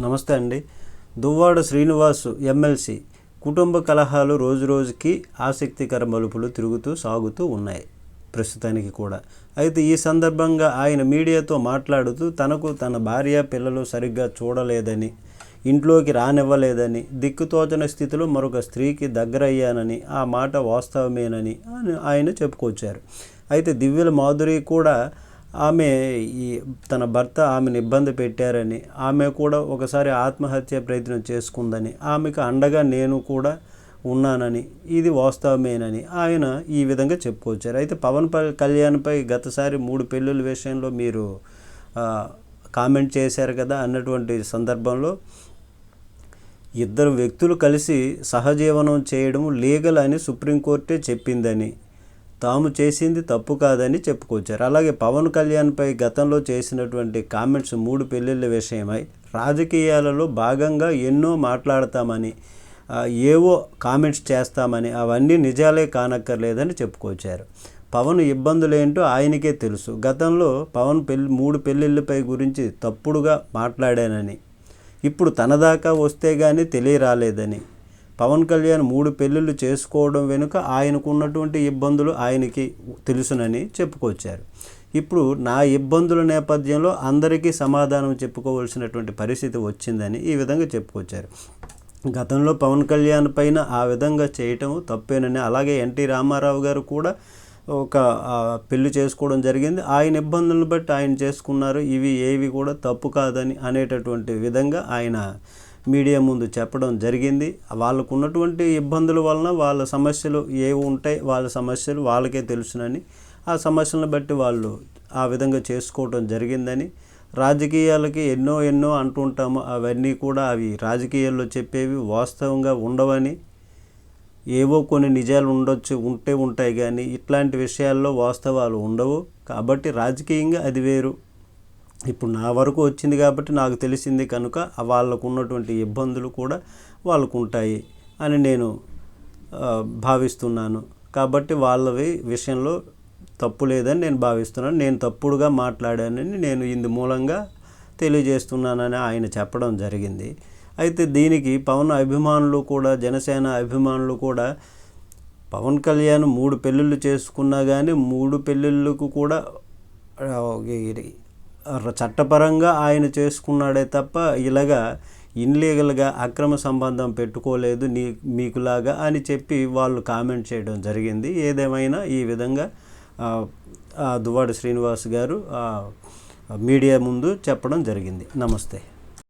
నమస్తే అండి. దువ్వాడ శ్రీనివాసు ఎమ్మెల్సీ కుటుంబ కలహాలు రోజురోజుకి ఆసక్తికర మలుపులు తిరుగుతూ సాగుతూ ఉన్నాయి ప్రస్తుతానికి కూడా. అయితే ఈ సందర్భంగా ఆయన మీడియాతో మాట్లాడుతూ తనకు తన భార్య పిల్లలు సరిగ్గా చూడలేదని ఇంట్లోకి రానివ్వలేదని దిక్కుతోచని స్థితిలో మరొక స్త్రీకి దగ్గరయ్యానని ఆ మాట వాస్తవమేనని అని- ఆయన చెప్పుకొచ్చారు. అయితే దివ్యల మాధురి కూడా ఆమె ఈ తన భర్త ఆమెను ఇబ్బంది పెట్టారని ఆమె కూడా ఒకసారి ఆత్మహత్య ప్రయత్నం చేసుకుందని ఆమెకు అండగా నేను కూడా ఉన్నానని ఇది వాస్తవమేనని ఆయన ఈ విధంగా చెప్పుకొచ్చారు. అయితే పవన్ కళ్యాణ్పై గతసారి మూడు పెళ్ళిళ్ళ విషయంలో మీరు కామెంట్ చేశారు కదా అన్నటువంటి సందర్భంలో ఇద్దరు వ్యక్తులు కలిసి సహజీవనం చేయడం లీగల్ అని సుప్రీంకోర్టే చెప్పిందని తాము చేసింది తప్పు కాదని చెప్పుకొచ్చారు. అలాగే పవన్ కళ్యాణ్పై గతంలో చేసినటువంటి కామెంట్స్ మూడు పెళ్ళిళ్ళ విషయమై రాజకీయాలలో భాగంగా ఎన్నో మాట్లాడతామని ఏవో కామెంట్స్ చేస్తామని అవన్నీ నిజాలే కానక్కర్లేదని చెప్పుకొచ్చారు. పవన్ ఇబ్బందులు ఏంటో ఆయనకే తెలుసు. గతంలో పవన్ పెళ్ళి మూడు పెళ్ళిళ్ళపై గురించి తప్పుడుగా మాట్లాడానని ఇప్పుడు తన దాకా వస్తే కానీ తెలియరాలేదని పవన్ కళ్యాణ్ మూడు పెళ్ళిళ్ళు చేసుకోవడం వెనుక ఆయనకున్నటువంటి ఇబ్బందులు ఆయనకి తెలుసునని చెప్పుకొచ్చారు. ఇప్పుడు నా ఇబ్బందుల నేపథ్యంలో అందరికీ సమాధానం చెప్పుకోవాల్సినటువంటి పరిస్థితి వచ్చిందని ఈ విధంగా చెప్పుకొచ్చారు. గతంలో పవన్ కళ్యాణ్ పైన ఆ విధంగా చేయటం తప్పేనని అలాగే ఎన్టీ రామారావు గారు కూడా ఒక పెళ్ళి చేసుకోవడం జరిగింది. ఆయన ఇబ్బందులను బట్టి ఆయన చేసుకున్నారు. ఇవి ఏవి కూడా తప్పు కాదని అనేటటువంటి విధంగా ఆయన మీడియా ముందు చెప్పడం జరిగింది. వాళ్ళకు ఉన్నటువంటి ఇబ్బందుల వలన వాళ్ళ సమస్యలు ఏవి ఉంటాయి వాళ్ళ సమస్యలు వాళ్ళకే తెలుసునని ఆ సమస్యలను బట్టి వాళ్ళు ఆ విధంగా చేసుకోవడం జరిగిందని రాజకీయాలకి ఎన్నో ఎన్నో అంటుంటాము. అవన్నీ కూడా అవి రాజకీయాల్లో చెప్పేవి వాస్తవంగా ఉండవని ఏవో కొన్ని నిజాలు ఉండొచ్చు ఉంటే ఉంటాయి కానీ ఇట్లాంటి విషయాల్లో వాస్తవాలు ఉండవు. కాబట్టి రాజకీయంగా అది వేరు. ఇప్పుడు నా వరకు వచ్చింది కాబట్టి నాకు తెలిసింది కనుక వాళ్ళకు ఉన్నటువంటి ఇబ్బందులు కూడా వాళ్ళకు ఉంటాయి అని నేను భావిస్తున్నాను. కాబట్టి వాళ్ళవి విషయంలో తప్పు లేదని నేను భావిస్తున్నాను. నేను తప్పుడుగా మాట్లాడానని నేను ఇందు మూలంగా తెలియజేస్తున్నానని ఆయన చెప్పడం జరిగింది. అయితే దీనికి పవన్ అభిమానులు కూడా జనసేన అభిమానులు కూడా పవన్ కళ్యాణ్ మూడు పెళ్ళిళ్ళు చేసుకున్నా కానీ మూడు పెళ్ళిళ్ళకు కూడా చట్టపరంగా ఆయన చేసుకున్నాడే తప్ప ఇలాగా ఇన్లీగల్గా అక్రమ సంబంధం పెట్టుకోలేదు నీ మీకులాగా అని చెప్పి వాళ్ళు కామెంట్ చేయడం జరిగింది. ఏదేమైనా ఈ విధంగా ఆ, దువ్వాడ శ్రీనివాస్ గారు మీడియా ముందు చెప్పడం జరిగింది. నమస్తే.